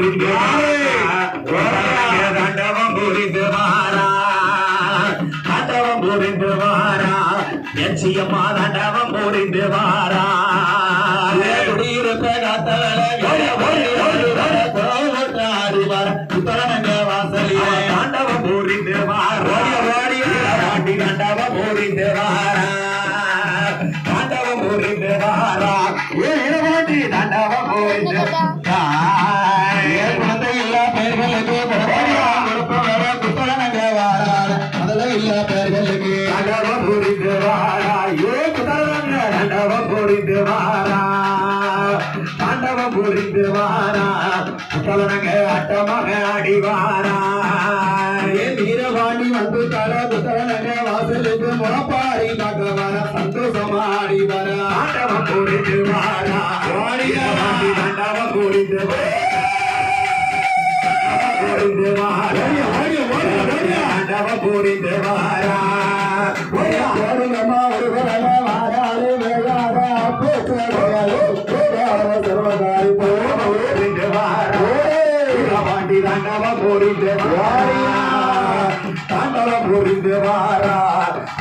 பூரித்து கண்டவம் பூரித்து வாரா கண்டவம் பூரித்து வாரா எச்சியம்மா தண்டவம் பூரித்து வாரா குடியிருப்ப காத்தவளை தாண்டவம் பூரிந்து வாரா தாண்டவம் பூரிந்து வாரா தாண்டவம் பூரிந்து வாரா ஏ இரவாண்டி தாண்டவம் பூரிந்து வாரா தாண்டவம் புரிந்து வாரா புத்தரங்க அட்டமாக ஆடி வாரா ஏ வீரவாணி வந்து தர புத்தரங்க வாசலுக்கு முறப்பாடி பார்க்க வர சந்தோஷமாடி வர ஆண்டவம் புரிந்து வாரா புரிந்து வாரா புரிந்து வாரா புரிந்து வாரா ஒரு வாராலே வேளாக சர்வகாரி தாண்டவ புரிந்து வாரா தாண்டவ புரிந்து வாரா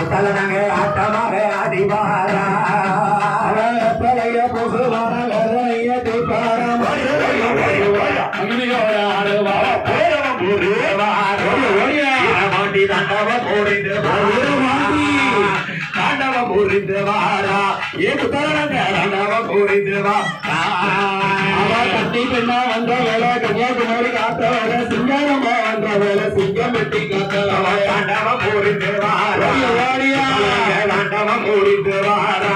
தலனங்க ஆட்டமாக ஆடி வாரா பழைய பொசு வர கரைய தீபாரம் தாண்டவ புரிந்து தாண்டவ புரிந்து வாரா ஏது தரணங்க தாண்டவ புரிந்து வா கட்டி பெண்ணா வந்த வேலை கன்னியாகுமரி காத்த வேலை சிங்காரமா வந்த வேலை சிங்கம் வெட்டி காத்த வேலை. தாண்டவ புரிந்து வாரா தாண்டவ புரிந்து வாரா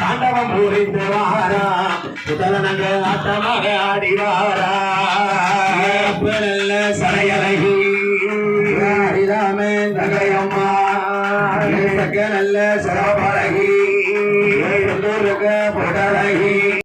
தாண்டவம் புரிந்து வாரா புதலனங்க ஆட்டமாக ஆடி வாரா நல்ல சரையழகி ஹரிராமே நகையம்மா நல்ல சரபழகி